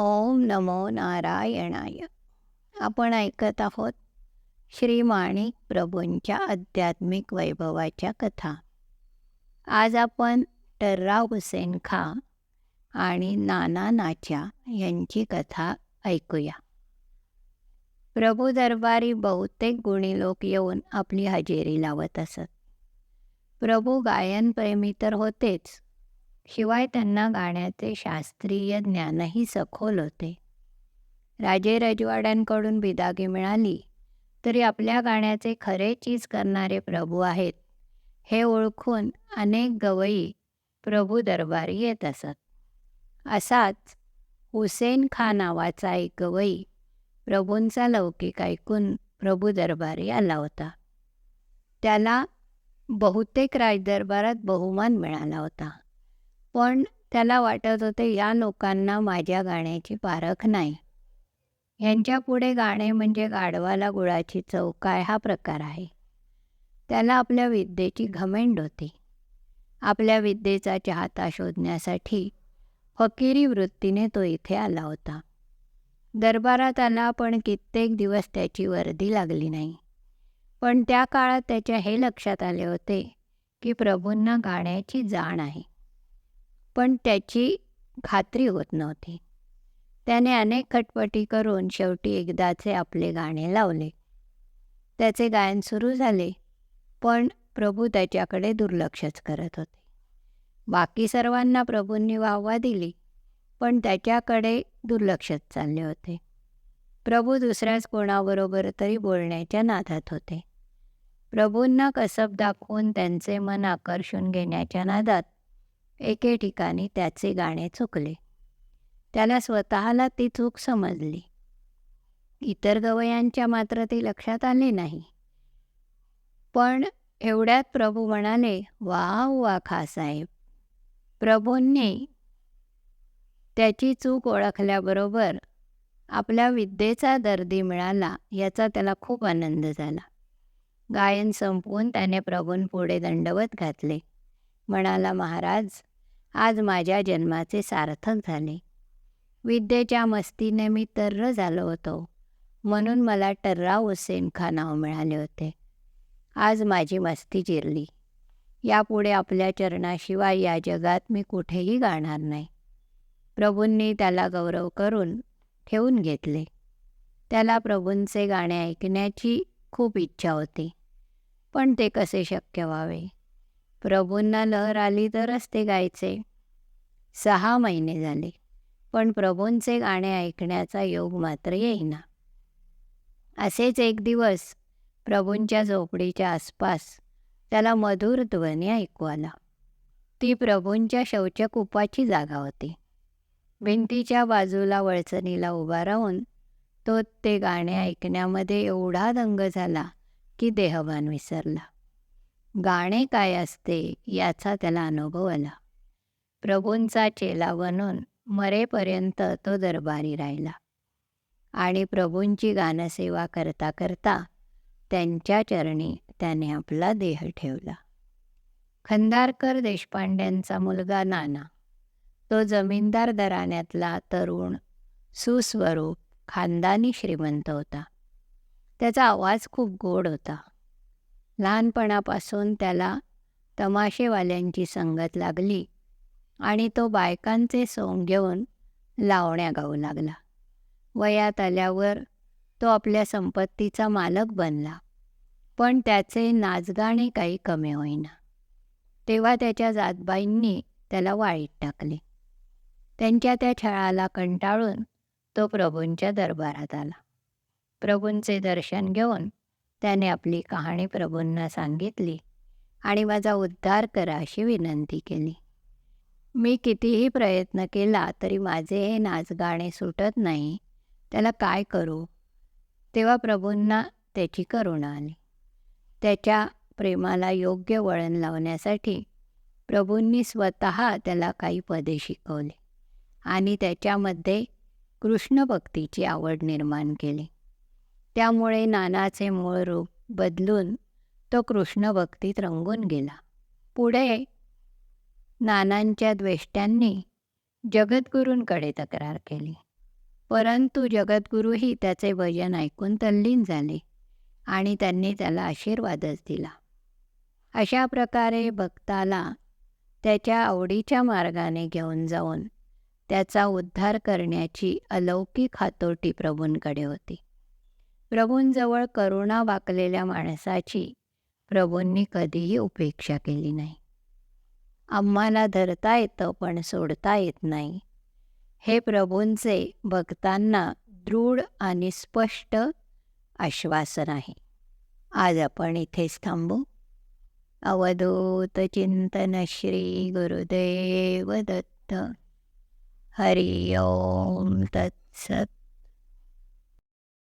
ओम नमो नारायणाय. आपण ऐकत आहोत श्री माणिक प्रभूंच्या आध्यात्मिक वैभवाच्या कथा. आज आपण टर्राव हुसेन खा आणि नाना नाच्या यांची कथा ऐकूया. प्रभू दरबारी बहुतेक गुणी लोक येऊन आपली हजेरी लावत असत. प्रभू गायनप्रेमी तर होतेच शिवाय त्यांना गाण्याचे शास्त्रीय ज्ञानही सखोल होते. राजे रजवाड्यांकडून बिदागी मिळाली तरी आपल्या गाण्याचे खरे चीज करणारे प्रभू आहेत. हे ओळखून अनेक गवई प्रभू दरबारी येत असत. असाच हुसेन खा नावाचा एक गवई प्रभूंचा लौकिक ऐकून प्रभू दरबारी आला होता. त्याला बहुतेक राजदरबारात बहुमान मिळाला होता. पण त्याला वाटत होते या लोकांना माझ्या गाण्याची पारख नाही. यांच्यापुढे गाणे म्हणजे गाढवाला गुळाची चव काय हा प्रकार आहे. त्याला आपल्या विद्येची घमेंड होती. आपल्या विद्येचा चाहता शोधण्यासाठी फकिरी वृत्तीने तो इथे आला होता. दरबारात आला पण कित्येक दिवस त्याची वर्दी लागली नाही. पण त्या काळात त्याच्या हे लक्षात आले होते की प्रभूंना गाण्याची जाण आहे. पण त्याची खात्री होत नव्हती. त्याने अनेक खटपटी करून शेवटी एकदाचे आपले गाणे लावले. त्याचे गायन सुरू झाले पण प्रभू त्याच्याकडे दुर्लक्षच करत होते. बाकी सर्वांना प्रभूंनी वाहवा दिली पण त्याच्याकडे दुर्लक्षच चालले होते. प्रभू दुसऱ्याच कोणाबरोबर तरी बोलण्याच्या नादात होते. प्रभूंना कसब दाखवून त्यांचे मन आकर्षून घेण्याच्या नादात एके ठिकाणी त्याचे गाणे चुकले. त्याला स्वतःला ती चूक समजली. इतर गवयांच्या मात्र ते लक्षात आले नाही. पण एवढ्यात प्रभू म्हणाले वा वा खासाहेब! प्रभूंनी त्याची चूक ओळखल्याबरोबर आपल्या विद्येचा दर्दी मिळाला याचा त्याला खूप आनंद झाला. गायन संपवून त्याने प्रभूंपुढे दंडवत घातले. म्हणाला महाराज आज माझ्या जन्माचे सार्थक झाले. विद्येच्या मस्तीने मी तर्र झालो होतो. म्हणून मला टर्रा हुसेन खा नाव मिळाले होते. आज माझी मस्ती जिरली. यापुढे आपल्या चरणाशिवाय या जगात मी कुठेही गाणार नाही. प्रभूंनी त्याला गौरव करून ठेवून घेतले. त्याला प्रभूंचे गाणे ऐकण्याची खूप इच्छा होती. पण ते कसे शक्य व्हावे? प्रभूंना लहर आली तरच ते गायचे. सहा महिने झाले. पण प्रभूंचे गाणे ऐकण्याचा योग मात्र येईना. असेच एक दिवस प्रभूंच्या झोपडीच्या आसपास त्याला मधुर ध्वनी ऐकू आला. ती प्रभूंच्या शौचकूपाची जागा होती. भिंतीच्या बाजूला वळचणीला उभा राहून तो ते गाणे ऐकण्यामध्ये एवढा दंग झाला की देहभान विसरला. गाणे काय असते याचा त्याला अनुभव आला. प्रभूंचा चेला बनून मरेपर्यंत तो दरबारी राहिला. आणि प्रभूंची गानसेवा करता करता त्यांच्या चरणी त्याने आपला देह ठेवला. खंदारकर देशपांड्यांचा मुलगा नाना तो जमीनदार दराण्यातला तरुण सुस्वरूप खानदानी श्रीमंत होता. त्याचा आवाज खूप गोड होता. लहानपणापासून त्याला तमाशेवाल्यांची संगत लागली. आणि तो बायकांचे सोंग घेऊन लावण्या गाऊ लागला. वयात आल्यावर तो आपल्या संपत्तीचा मालक बनला. पण त्याचे नाचगाणे काही कमी होईना. तेव्हा त्याच्या जातबाईंनी त्याला वाळीत टाकले. त्यांच्या त्या छळाला कंटाळून तो प्रभूंच्या दरबारात आला. प्रभूंचे दर्शन घेऊन त्याने आपली कहाणी प्रभूंना सांगितली आणि माझा उद्धार करा अशी विनंती केली. मी कितीही प्रयत्न केला तरी माझे हे नाचगाणे सुटत नाही. त्याला काय करू? तेव्हा प्रभूंना त्याची करुणा आली. त्याच्या प्रेमाला योग्य वळण लावण्यासाठी प्रभूंनी स्वतः त्याला काही पदे शिकवले आणि त्याच्यामध्ये कृष्णभक्तीची आवड निर्माण केली. त्यामुळे नानाचे मूळ रूप बदलून तो कृष्णभक्तीत रंगून गेला. पुढे नानांच्या द्वेष्ट्यांनी जगद्गुरूंकडे तक्रार केली. परंतु जगद्गुरूही त्याचे भजन ऐकून तल्लीन झाले आणि त्यांनी त्याला आशीर्वादच दिला. अशा प्रकारे भक्ताला त्याच्या आवडीच्या मार्गाने घेऊन जाऊन त्याचा उद्धार करण्याची अलौकिक हातोटी प्रभूंकडे होती. प्रभूंजवळ करुणा वाकलेल्या माणसाची प्रभूंनी कधीही उपेक्षा केली नाही. आम्हाला धरता येतं पण सोडता येत नाही. हे प्रभूंचे भक्तांना दृढ आणि स्पष्ट आश्वासन आहे. आज आपण इथेच थांबू. अवधूत चिंतन श्री गुरुदेव दत्त. हरि ओम तत्सत.